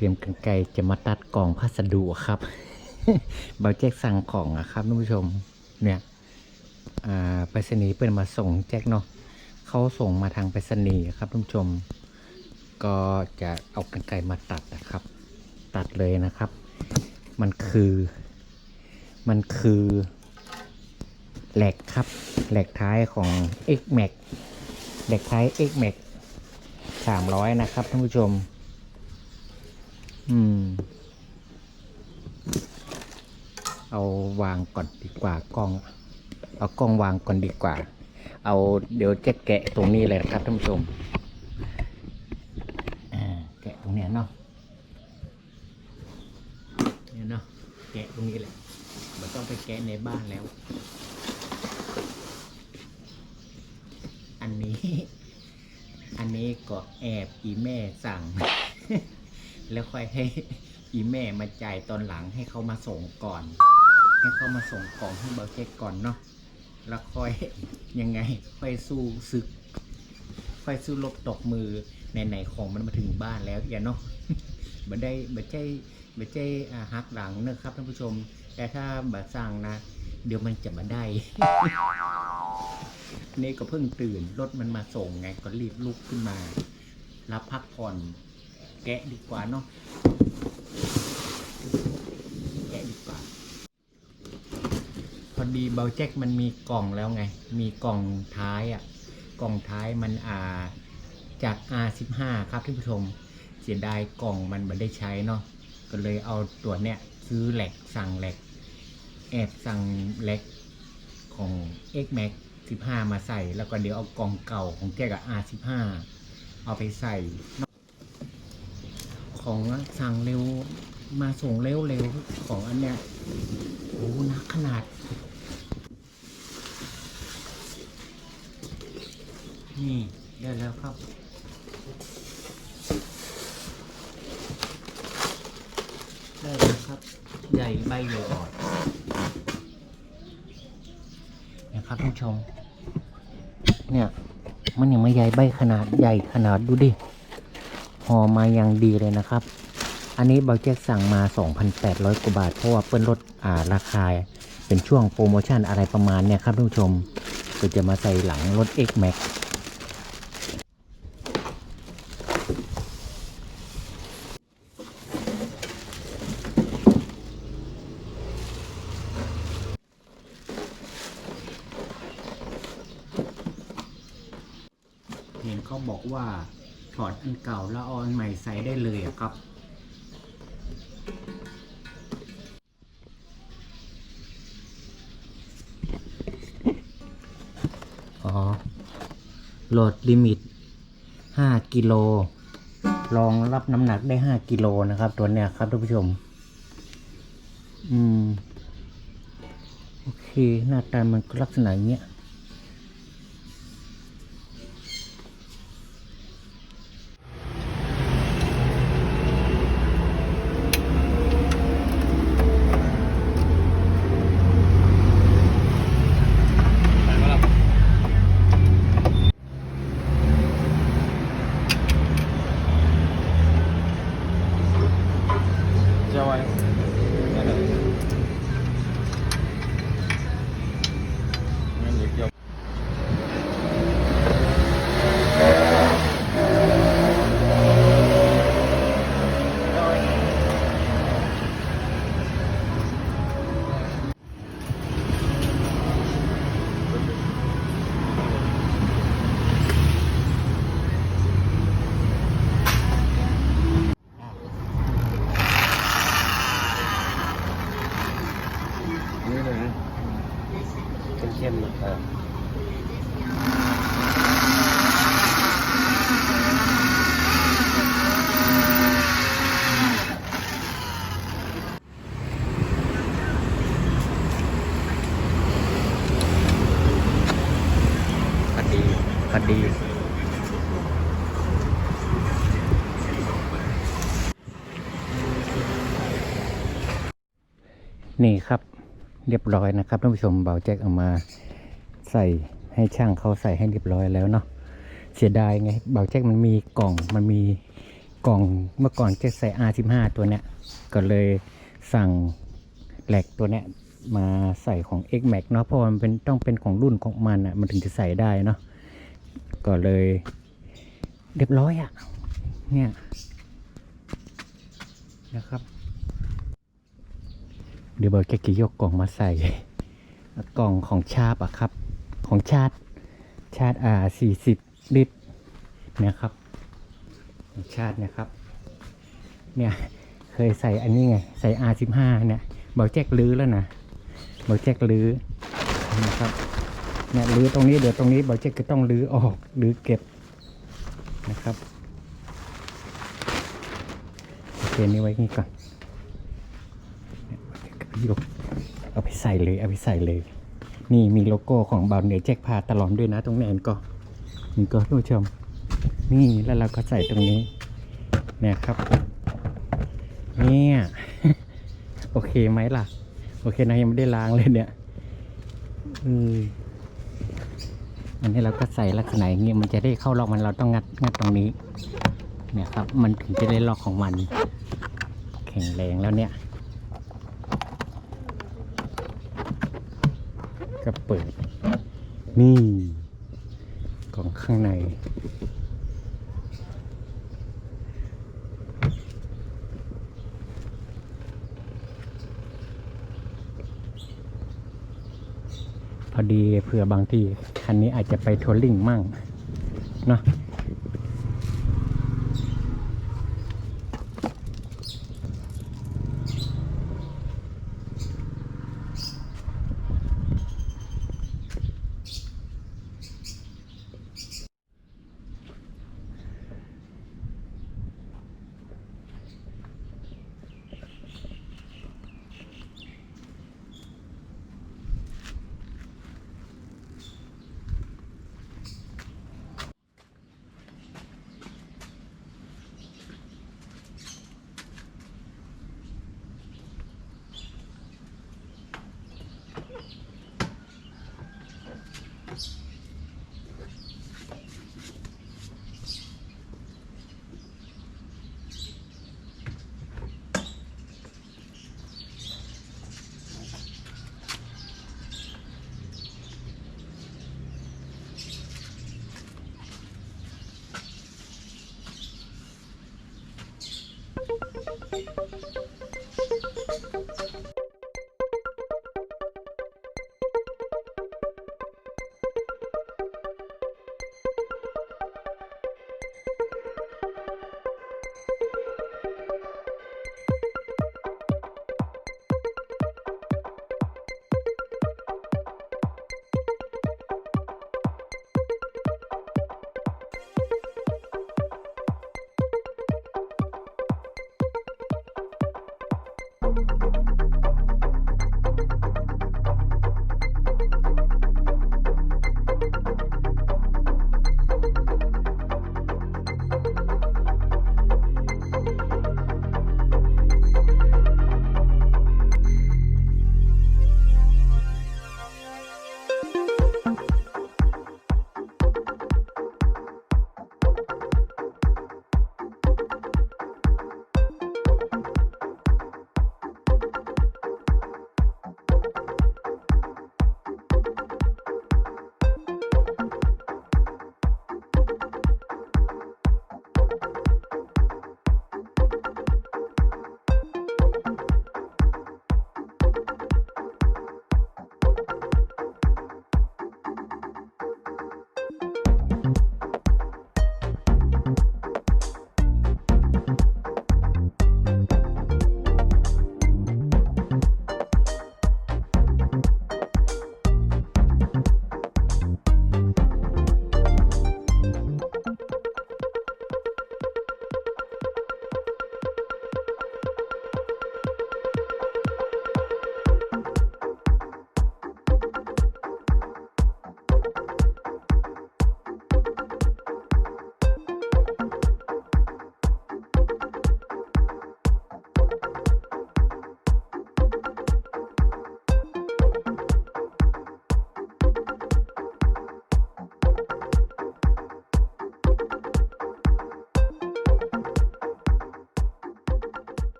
ตรียมกันไกลจะมาตัดกล่องพัสดุครับเบาแจ็คสั่งของอะครับท่านผู้ชมเนี่ยไปรษณีย์เป็นมาส่งแจ็คเนาะเขาส่งมาทางไปรษณีย์ครับท่านผู้ชม ก็จะเอากันไกลมาตัดนะครับ ตัดเลยนะครับ มันคือ มันคือแหลกครับแหลกท้ายของ X Max แหลกท้าย X Max สามร้อยนะครับท่านผู้ชม อืม เอาวางก่อนดีกว่ากล้อง เอากล้องวางก่อนดีกว่า เอาเดี๋ยวจะแกะตรงนี้เลยครับท่านผู้ชมแกะตรงเนี้ยเนาะเนี่ยเนาะแกะตรงนี้เลยมันต้องไปแกะในบ้านแล้ว อันนี้ อันนี้ก็แอบอีแม่สั่ง แล้วค่อยให้อีแม่มาจ่ายตอนหลังให้เขามาส่งก่อน ให้เขามาส่งของให้เบาเช็คก่อนเนาะแล้วค่อยยังไง ค่อยสู้ศึก ค่อยสู้ลบตกมือไหนๆของมันมาถึงบ้านแล้วอย่าเนาะบ่ได้บ่ใจบ่ใจหักหลังเนะครับท่านผู้ชม แต่ถ้าบ่สั่งนะ เดี๋ยวมันจะมาได้ นี่ก็เพิ่งตื่นรถมันมาส่งไงก็รีบลุกขึ้นมา รับพักผ่อน แกะดีกว่าเนาะแกะดีกว่า พอดีเบาแจ็คมันมีกล่องแล้วไง มีกล่องท้ายอะ่ะ กล่องท้ายมันอ่าจาก R15 ครับท่านผู้ชมเสียดายกล่องมันไม่ได้ใช้เนาะก็เลยเอาตัวเนี้ยซื้อแหลกสั่งแหลกแอบสั่งแหลกของ X Max 15 มาใส่ แล้วก็เดี๋ยวเอากล่องเก่าของแกกับ R15 เอาไปใส่ ของสั่งเร็วมาส่งเร็วเร็วของอันเนี้ยโอ้หนักขนาด นี่ได้แล้วครับได้แล้วครับ ใหญ่ใบใหญ่อ่อนนะครับท่านชม เนี่ย มันยังไม่ใหญ่ใบขนาดใหญ่ขนาดดูดิ ห่อมาอย่างดีเลยนะครับ อันนี้เบาแจ็คสั่งมา 2,800 กว่าบาท เพราะว่าเปิ้ลลดอ่าราคา เป็นช่วงโปรโมชั่นอะไรประมาณเนี่ยครับท่านผู้ชม ก็จะมาใส่หลังรถ X Max เห็นเขาบอกว่า ถอดอันเก่าแล้วเอาอันใหม่ใส่ได้เลยครับอ๋อโหลดลิมิต 5 กิโลรองรับน้ำหนักได้ 5 กิโลนะครับ ตัวเนี้ยครับท่านผู้ชม อืม โอเค หน้าตามันก็ลักษณะเงี้ย যাওয়ায় นี่ครับเรียบร้อยนะครับท่านผู้ชมเบาแจ็คเอามาใส่ให้ช่างเขาใส่ให้เรียบร้อยแล้วเนาะเสียดายไงเบาแจ็คมันมีกล่องมันมีกล่องเมื่อก่อนจะใส่ R15 ตัวเนี้ยก็เลยสั่งแหลกตัวเนี้ยมาใส่ของ X Max เนาะเพราะมันเป็นต้องเป็นของรุ่นของมันอะมันถึงจะใส่ได้เนาะก็เลยเรียบร้อยอะเนี่ยนะครับ เดี๋ยวเบอร์แกจะยกกล่องมาใส่กล่องของชาบอะครับ ของชาติ ชาติอ่าสี่สิบลิตรนี่ยครับของชาตินี่ยครับ เนี่ยเคยใส่อันนี้ไง ใส่ R15 เนี่ยบอกแจ็คลื้อแล้วนะบอกแจ็คลื้อนะครับเนี่ยลื้อตรงนี้เดี๋ยวตรงนี้บอกแจ็คก็ต้องลื้อออกลื้อเก็บนะครับโอเคนี่ไว้นี่ก่อน ยก เอาไปใส่เลยเอาไปใส่เลย นี่มีโลโก้ของบาวเหนือแจ็คพาตลอดด้วยนะตรงแนนก็นี่ก็ท่านผู้ชม นี่แล้วเราก็ใส่ตรงนี้เนี่ยครับ เนี่ยโอเคไหมล่ะ โอเคนะยังไม่ได้ล้างเลยเนี่ยอืมอันนี้เราก็ใส่ลักษณะอย่างนี้มันจะได้เข้าล็อกมันเราต้องงัดงัดตรงนี้ เนี่ยครับ มันถึงจะได้ล็อกของมัน แข็งแรงแล้วเนี่ย ก็เปิด นี่ กล่องข้างใน พอดีเผื่อบางที คันนี้อาจจะไปทัวริ่งมั่ง เนาะ